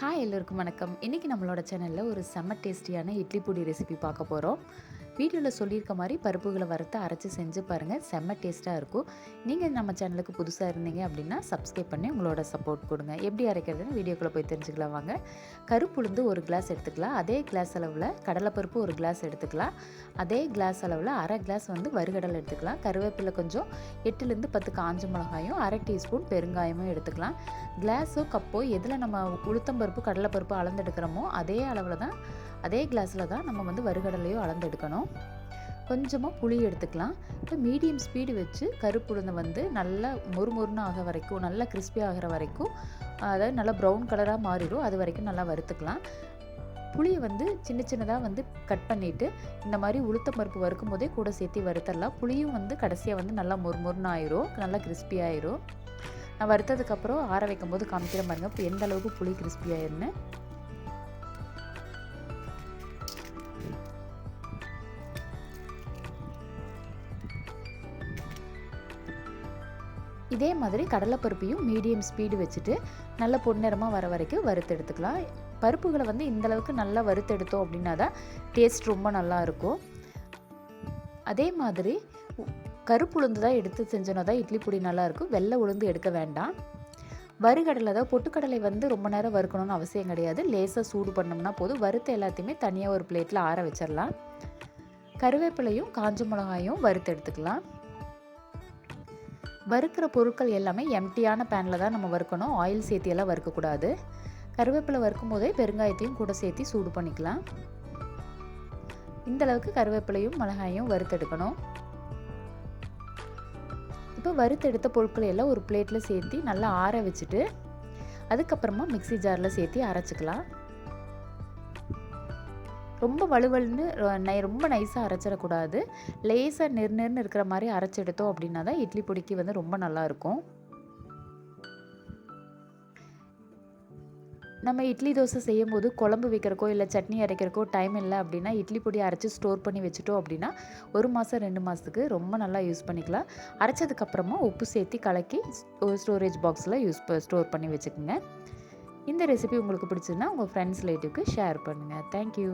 Hi எல்லோருக்கும் வணக்கம். இன்றைக்கி நம்மளோட சேனலில் ஒரு செம்ம டேஸ்டியான இட்லி பொடி ரெசிபி பார்க்க போகிறோம் வீடியோவில் சொல்லியிருக்க மாதிரி பருப்புகளை வறுத்து அரைச்சி செஞ்சு பாருங்கள் செம்ம டேஸ்ட்டாக இருக்கும். நீங்கள் நம்ம சேனலுக்கு புதுசாக இருந்தீங்க அப்படின்னா சப்ஸ்கிரைப் பண்ணி உங்களோட சப்போர்ட் கொடுங்க. எப்படி அரைக்கிறதுன்னு வீடியோக்குள்ளே போய் தெரிஞ்சுக்கலாம் வாங்க. கருப்புளுந்து ஒரு கிளாஸ் எடுத்துக்கலாம். அதே கிளாஸ் அளவில் கடலைப்பருப்பு ஒரு கிளாஸ் எடுத்துக்கலாம். அதே கிளாஸ் அளவில் அரை கிளாஸ் வந்து வறுகடலை எடுத்துக்கலாம். கருவேப்பிலை கொஞ்சம் எட்டுலேருந்து பத்து காஞ்ச மிளகாயும் அரை டீஸ்பூன் பெருங்காயமும் எடுத்துக்கலாம். கிளாஸோ கப்போ எதில் நம்ம உளுத்தம்பருப்பு கடலைப்பருப்பு அளந்தெடுக்கிறோமோ அதே அளவில் தான் அதே கிளாஸில் தான் நம்ம வந்து வறுகடலையோ அளந்தெடுக்கணும் கொஞ்சமாக புளி எடுத்துக்கலாம். இப்போ மீடியம் ஸ்பீடு வச்சு கருப்புளுந்தை வந்து நல்லா மொறுமொறுன்னு ஆக வரைக்கும் நல்லா கிறிஸ்பி ஆகிற வரைக்கும் அதாவது நல்லா ப்ரௌன் கலராக மாறிடும். அது வரைக்கும் நல்லா வறுத்துக்கலாம். புளியை வந்து சின்ன சின்னதாக வந்து கட் பண்ணிவிட்டு இந்த மாதிரி உளுத்தம் பருப்பு வறுக்கும் போதே கூட சேர்த்து வறுத்தரலாம். புளியும் வந்து கடைசியாக வந்து நல்லா மொறுமொறுன்னு ஆயிரும். நல்லா கிறிஸ்பி ஆயிரும். நான் வறுத்ததுக்கப்புறம் ஆற வைக்கும் போது காமிக்கிற பாருங்க. இப்போ எந்த அளவுக்கு புளி கிறிஸ்பி இதே மாதிரி கடலைப்பருப்பையும் மீடியம் ஸ்பீடு வச்சுட்டு நல்ல பொன்னிறமாக வர வரைக்கும் வறுத்து எடுத்துக்கலாம். பருப்புகளை வந்து இந்தளவுக்கு நல்லா வறுத்தெடுத்தோம் அப்படின்னா தான் டேஸ்ட் ரொம்ப நல்லா இருக்கும். அதே மாதிரி கருப்பு உளுந்து தான் எடுத்து செஞ்சோன்னா தான் இட்லி பொடி நல்லாயிருக்கும் வெள்ளை உளுந்து எடுக்க வேண்டாம். வறுகடலை தான் பொட்டுக்கடலை வந்து ரொம்ப நேரம் வறுக்கணும்னு அவசியம் கிடையாது. லேசாக சூடு பண்ணோம்னா போதும். வறுத்த எல்லாத்தையுமே தனியாக ஒரு பிளேட்டில் ஆற வச்சிடலாம். கருவேப்பிலையும் காஞ்ச மிளகாயும் வறுத்து எடுத்துக்கலாம். வறுக்கிற பொருட்கள் எல்லாமே எம்டியான பேனில் தான் நம்ம வறுக்கணும். ஆயில் சேர்த்தியெல்லாம் வறுக்கக்கூடாது. கருவேப்பிலை வறுக்கும் போதே பெருங்காயத்தையும் கூட சேர்த்து சூடு பண்ணிக்கலாம். இந்த அளவுக்கு கருவேப்பிலையும் மிளகாயும் வறுத்தெடுக்கணும். இப்போ வறுத்தெடுத்த பொருட்கள் எல்லாம் ஒரு பிளேட்டில் சேர்த்து நல்லா ஆற வச்சுட்டு அதுக்கப்புறமா மிக்சி ஜாரில் சேர்த்து அரைச்சிக்கலாம். ரொம்ப வலுவலுன்னு நை ரொம்ப நைஸாக அரைச்சிடக்கூடாது. லேசாக நெர் நெருன்னு இருக்கிற மாதிரி அரைச்செடுத்தோம் அப்படின்னா தான் இட்லி பொடிக்கு வந்து ரொம்ப நல்லாயிருக்கும் நம்ம இட்லி தோசை செய்யும் போது குழம்பு வைக்கிறக்கோ இல்லை சட்னி அரைக்கிறக்கோ டைம் இல்லை அப்படின்னா இட்லி பொடி அரைச்சி ஸ்டோர் பண்ணி வச்சுட்டோம் அப்படின்னா ஒரு மாதம் ரெண்டு மாதத்துக்கு ரொம்ப நல்லா யூஸ் பண்ணிக்கலாம். அரைச்சதுக்கப்புறமா உப்பு சேர்த்து கலக்கி ஸ்டோரேஜ் பாக்ஸில் யூஸ் ஸ்டோர் பண்ணி வச்சுக்கோங்க. இந்த ரெசிபி உங்களுக்கு பிடிச்சதுன்னா உங்கள் ஃப்ரெண்ட்ஸ் ரிலேட்டிவ்க்கு ஷேர் பண்ணுங்கள் தேங்க்யூ